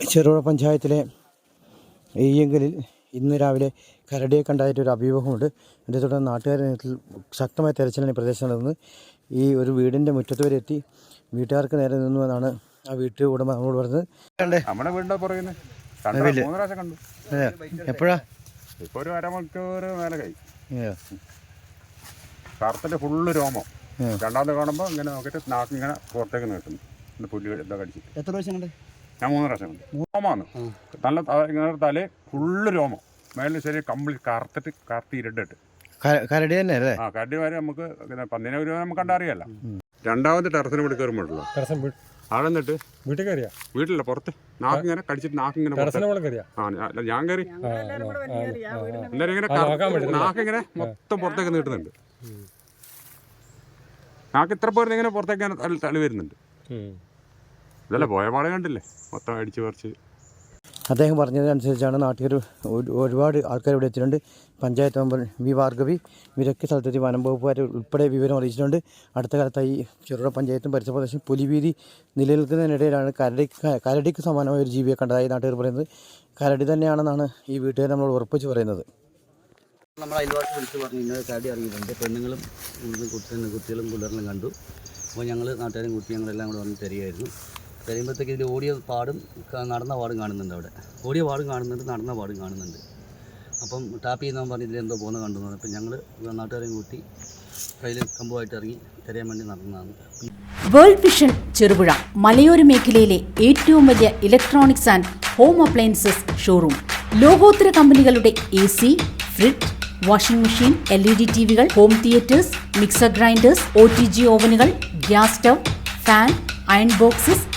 ചെറുപുഴ പഞ്ചായത്തിലെ എയ്യങ്കലിൽ ഇന്ന് രാവിലെ കരടിയെ കണ്ടായിട്ടൊരു അഭ്യൂഹമുണ്ട് ഇതിനെ തുടർന്ന് നാട്ടുകാരുടെ നേതൃത്വത്തിൽ ശക്തമായ തെരച്ചിലാണ് ഈ പ്രദേശത്ത് നടന്നത്. ഈ ഒരു വീടിന്റെ മുറ്റത്ത് വരെ എത്തി വീട്ടുകാർക്ക് നേരെ നിന്നു എന്നാണ് ആ വീട്ടിൽ ഉടമ നമ്മളോട് പറഞ്ഞത്. കണ്ടേ? നമ്മുടെ വീടിന്റെ പുറകിന് എപ്പോഴാ? ഇപ്പൊ ഒരു അരമണിക്കൂർ മേലെ കൈ കറുത്തിന്റെ ഫുള്ള് രോമം. രണ്ടാമത് കാണുമ്പോൾ ഇങ്ങനെ നോക്കിയിട്ട് നാക്കിങ്ങനെ പുറത്തേക്ക് നീട്ടുന്നു. പുല്ല് ഇതൊക്കെ എത്ര പ്രാവശ്യം കണ്ടേ? ഞാൻ മൂന്ന് പ്രാവശ്യം കണ്ടു. രോമാണ് നല്ല തലേ ഫുള്ള് രോമം. മേലെ ശരി കംപ്ലീറ്റ് കറുത്തിട്ട് കറുത്തി ഇരട്ടിട്ട് കരടി തന്നെ അല്ലേ? ആ കരടി വരെ നമുക്ക് പിന്നെ പന്നിനെ ഒരു നമുക്ക് കണ്ടറിയല്ല രണ്ടാമത്തെ ടെറസിന് വീട് കയറുമ്പോഴല്ലോ? ടെറസിന് വീട് അവിടെ നിന്നിട്ട്? വീട്ടിൽ കയറിയാ? വീട്ടിലല്ല പുറത്ത്. നാക്കിങ്ങനെ കടിച്ചിട്ട് നാക്കിങ്ങനെ ആ ഞാൻ- കയറി. എല്ലാവരും ഇങ്ങനെ നാക്കിങ്ങനെ മൊത്തം പുറത്തേക്ക് നീട്ടുന്നുണ്ട്. നാക്ക് ഇത്ര പോരുന്ന ഇങ്ങനെ പുറത്തേക്ക് തളി തള്ളി വരുന്നുണ്ട്. ഇതല്ല പോയ പാടെ കണ്ടില്ലേ? മൊത്തം അടിച്ച് പറിച്ച്. അദ്ദേഹം പറഞ്ഞതനുസരിച്ചാണ് നാട്ടുകാർ ഒരു- ഒരുപാട് ആൾക്കാർ ഇവിടെ എത്തിയിട്ടുണ്ട്. പഞ്ചായത്ത് മെമ്പർ വി ഭാർഗവി വിരക്ക് സ്ഥലത്തെത്തി വനം വകുപ്പുകാർ ഉൾപ്പെടെ വിവരം അറിയിച്ചിട്ടുണ്ട്. അടുത്ത കാലത്തായി ചെറുപുഴ പഞ്ചായത്തും പരിസര പ്രദേശം പുലിവീതി നിലനിൽക്കുന്നതിനിടയിലാണ് കരടി കരടിക്ക് സമാനമായ ഒരു ജീവിയെ കണ്ടതായി നാട്ടുകാർ പറയുന്നത്. കരടി തന്നെയാണെന്നാണ് ഈ വീട്ടുകാർ നമ്മളോട് ഉറപ്പിച്ച് പറയുന്നത്. നമ്മൾ അയൽവാട്ട് വിളിച്ച് പറഞ്ഞു ഇന്നത് ചാടി ഇറങ്ങിയിട്ടുണ്ട്. പെണ്ണുങ്ങളും കുട്ടികളും കുട്ടികളും പിള്ളേരെല്ലാം കണ്ടു. അപ്പോൾ ഞങ്ങൾ നാട്ടുകാരും കുട്ടി ഞങ്ങളെല്ലാം കൂടെ വന്ന് തരികയായിരുന്നു തരുമ്പോഴത്തേക്ക് ഇതിൽ ഓടിയ പാടും നടന്ന പാടും കാണുന്നുണ്ട് അവിടെ. ഓടിയ പാടും കാണുന്നുണ്ട് നടന്ന പാടും കാണുന്നുണ്ട്. അപ്പം ടാപ്പ് ചെയ്യുന്നവൻ പറഞ്ഞ് ഇതിലെന്തോ പോകുന്ന കണ്ടു അപ്പം ഞങ്ങൾ നാട്ടുകാരെയും കൂട്ടി കയ്യിൽ കമ്പുമായിട്ട് ഇറങ്ങി തിരയാൻ വേണ്ടി നടന്നതാണ്. വേൾഡ് വിഷൻ ചെറുപുഴ മലയോര മേഖലയിലെ ഏറ്റവും വലിയ electronics and home appliances showroom ലോകോത്തര കമ്പനികളുടെ A C fridge washing machine L E D T വികൾ home theatres mixer grinders O T G ഓവനുകൾ gas stove fan iron boxes